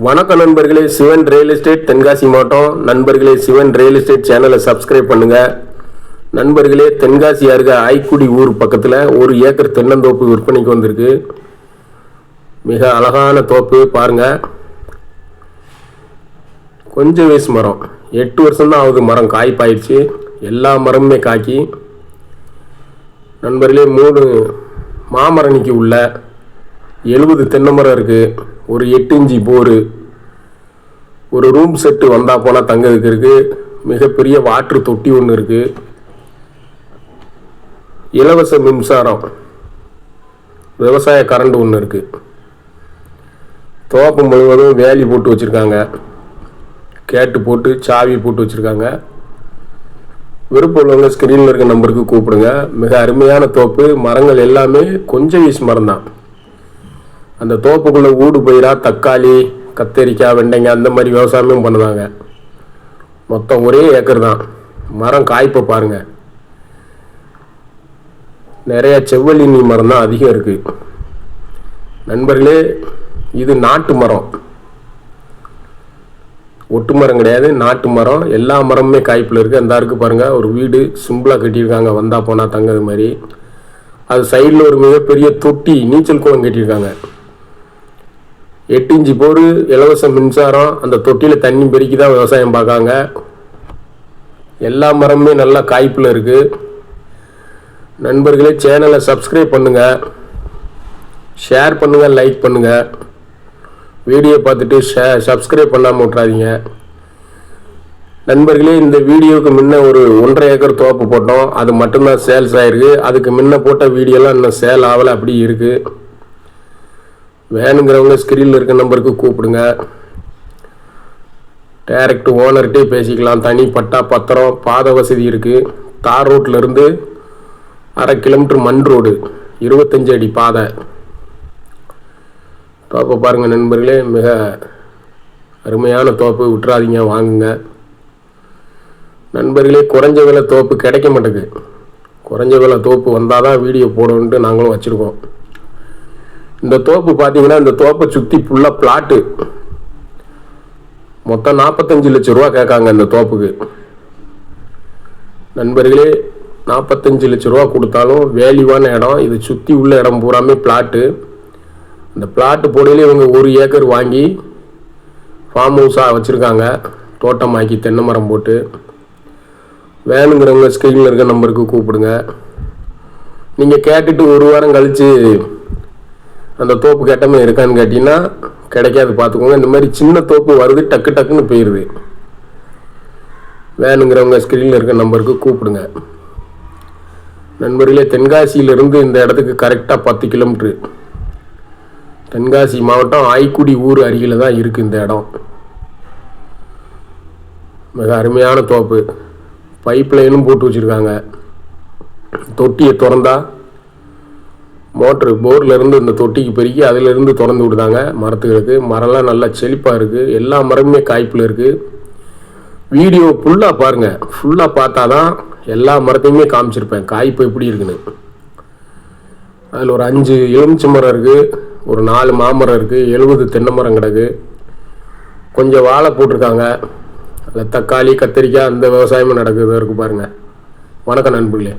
வணக்கம் நண்பர்களே Sivan real estate Tenkasi மாவட்டம். நண்பர்களே சிவன் ரியல் எஸ்டேட் சேனலை சப்ஸ்கிரைப் பண்ணுங்க. நண்பர்களே தென்காசி அருகே ஆய்க்குடி ஊர் பக்கத்தில் ஒரு ஏக்கர் தென்னந்தோப்பு விற்பனைக்கு வந்திருக்கு. மிக அழகான தோப்பு பாருங்க. கொஞ்சம் வயசு மரம். எட்டு வருஷம்தான் ஆகுது மரம் காய்ப்பாயிடுச்சு. எல்லா மரமுமே காக்கி நண்பர்களே மூணு மாமரணிக்கு உள்ள எழுபது தென்னை மரம் இருக்குது ஒரு எட்டு இஞ்சி போரு ஒரு ரூம் செட்டு வந்தால் போனால் தங்கிறதுக்கு இருக்குது மிகப்பெரிய வாட்ரு தொட்டி ஒன்று இருக்குது இலவச மின்சாரம் விவசாய கரண்ட் ஒன்று இருக்குது தோப்பு முழுவதும் வேலி போட்டு வச்சுருக்காங்க. கேட்டு போட்டு சாவி போட்டு வச்சுருக்காங்க. விருப்பம் உள்ளவங்க ஸ்க்ரீனில் இருக்க நம்பருக்கு கூப்பிடுங்க. மிக அருமையான தோப்பு. மரங்கள் எல்லாமே கொஞ்சம் வீஸ் மரம் தான் அந்த தோப்புக்குள்ளே ஊடு போயிடா தக்காளி கத்தரிக்காய் வெண்டைக்காய் அந்த மாதிரி விவசாயமும் பண்ணுவாங்க. மொத்தம் ஒரே ஏக்கர் தான். மரம் காய்ப்பை பாருங்க. நிறைய செவ்வழினி மரம் தான் அதிகம் இருக்கு. நண்பர்களே இது நாட்டு மரம். ஒட்டு மரம் கிடையாது நாட்டு மரம். எல்லா மரமுமே காய்ப்பில் இருக்குது அந்த இருக்கு பாருங்க ஒரு வீடு சிம்பிளாக கட்டியிருக்காங்க. வந்தா போனா தங்கது மாதிரி. அது சைடில் ஒரு மிகப்பெரிய தொட்டி நீச்சல் குளம் கட்டியிருக்காங்க. எட்டு இன்ச்சு போர் இலவச மின்சாரம் அந்த தொட்டியில் தண்ணி பெருக்கி தான் விவசாயம் பார்க்காங்க. எல்லா மரமுமே நல்லா காய்ப்பில் இருக்குது நண்பர்களே சேனலை சப்ஸ்கிரைப் பண்ணுங்கள் ஷேர் பண்ணுங்கள் லைக் பண்ணுங்கள் வீடியோ பார்த்துட்டு ஷே சப்ஸ்கிரைப் பண்ணாமல் விட்றாதீங்க நண்பர்களே இந்த வீடியோவுக்கு முன்ன ஒரு ஒன்றரை ஏக்கர் தோப்பு போட்டோம். அது மட்டும்தான் சேல்ஸ் ஆயிருக்கு. அதுக்கு முன்ன போட்ட வீடியோலாம் இன்னும் சேல் ஆகலை அப்படி இருக்குது வேணுங்கிறவங்க ஸ்க்ரீனில் இருக்க நம்பருக்கு கூப்பிடுங்க. டேரக்ட் ஓனர்கிட்டே பேசிக்கலாம். தனி பட்டா பத்திரம் பாத வசதி இருக்குது தார் ரோட்லேருந்து அரை கிலோமீட்டர் மண் ரோடு இருபத்தஞ்சு அடி பாதை. தோப்பை பாருங்கள் நண்பர்களே மிக அருமையான தோப்பு. விட்டுறாதீங்க வாங்குங்க. நண்பர்களே குறைஞ்ச விலை தோப்பு கிடைக்க மாட்டேங்குது. குறைஞ்ச விலை தோப்பு வந்தால் தான் வீடியோ போடணுன்ட்டு நாங்களும் வச்சுருக்கோம். இந்த தோப்பு பார்த்தீங்கன்னா இந்த தோப்பை சுற்றி ஃபுல்லாக பிளாட்டு மொத்தம் நாற்பத்தஞ்சு லட்ச ரூபா கேட்காங்க இந்த தோப்புக்கு. நண்பர்களே நாற்பத்தஞ்சு லட்ச ரூபா கொடுத்தாலும் வேல்யூவான இடம் இது சுற்றி உள்ள இடம் பூராமே பிளாட்டு இந்த பிளாட்டு போடையிலே இவங்க ஒரு ஏக்கர் வாங்கி ஃபார்ம் ஹவுஸாக வச்சுருக்காங்க. தோட்டமாக்கி தென்னை மரம் போட்டு. வேணுங்கிறவங்க ஸ்க்ரீனில் இருக்க நம்பருக்கு கூப்பிடுங்க. நீங்கள் கேட்டுட்டு ஒரு வாரம் கழித்து அந்த தோப்பு கெட்டமே இருக்கான்னு கேட்டிங்கன்னா கிடைக்காது பார்த்துக்கோங்க. இந்த மாதிரி சின்ன தோப்பு வருது டக்கு டக்குன்னு போயிடுது வேணுங்கிறவங்க ஸ்க்ரீனில் இருக்க நம்பருக்கு கூப்பிடுங்க. நண்பர்களே தென்காசியிலிருந்து இந்த இடத்துக்கு கரெக்டாக பத்து கிலோமீட்ரு தென்காசி மாவட்டம் ஆய்க்குடி ஊர் அருகில் தான் இருக்குது இந்த இடம். மிக அருமையான தோப்பு. பைப் லைனும் போட்டு வச்சுருக்காங்க. தொட்டியை திறந்தால் மோட்ரு போர்லேருந்து இந்த தொட்டிக்கு பெருக்கி அதிலிருந்து திறந்து விடுதாங்க. மரத்துகளுக்கு மரம்லாம் நல்லா செழிப்பாக இருக்குது எல்லா மரமுமே காய்ப்பில் இருக்குது வீடியோ ஃபுல்லாக பாருங்கள் ஃபுல்லாக பார்த்தா தான் எல்லா மரத்தையுமே காமிச்சிருப்பேன். காய்ப்பு எப்படி இருக்குன்னு. அதில் ஒரு அஞ்சு எலுமிச்சை மரம் இருக்குது ஒரு நாலு மாமரம் இருக்குது எழுபது தென்னை மரம் கிடக்கு. கொஞ்சம் வாழை போட்டிருக்காங்க. அதில் தக்காளி கத்திரிக்காய் அந்த விவசாயமும் நடக்குது. இருக்குது பாருங்கள் வணக்கம் நண்பர்களே.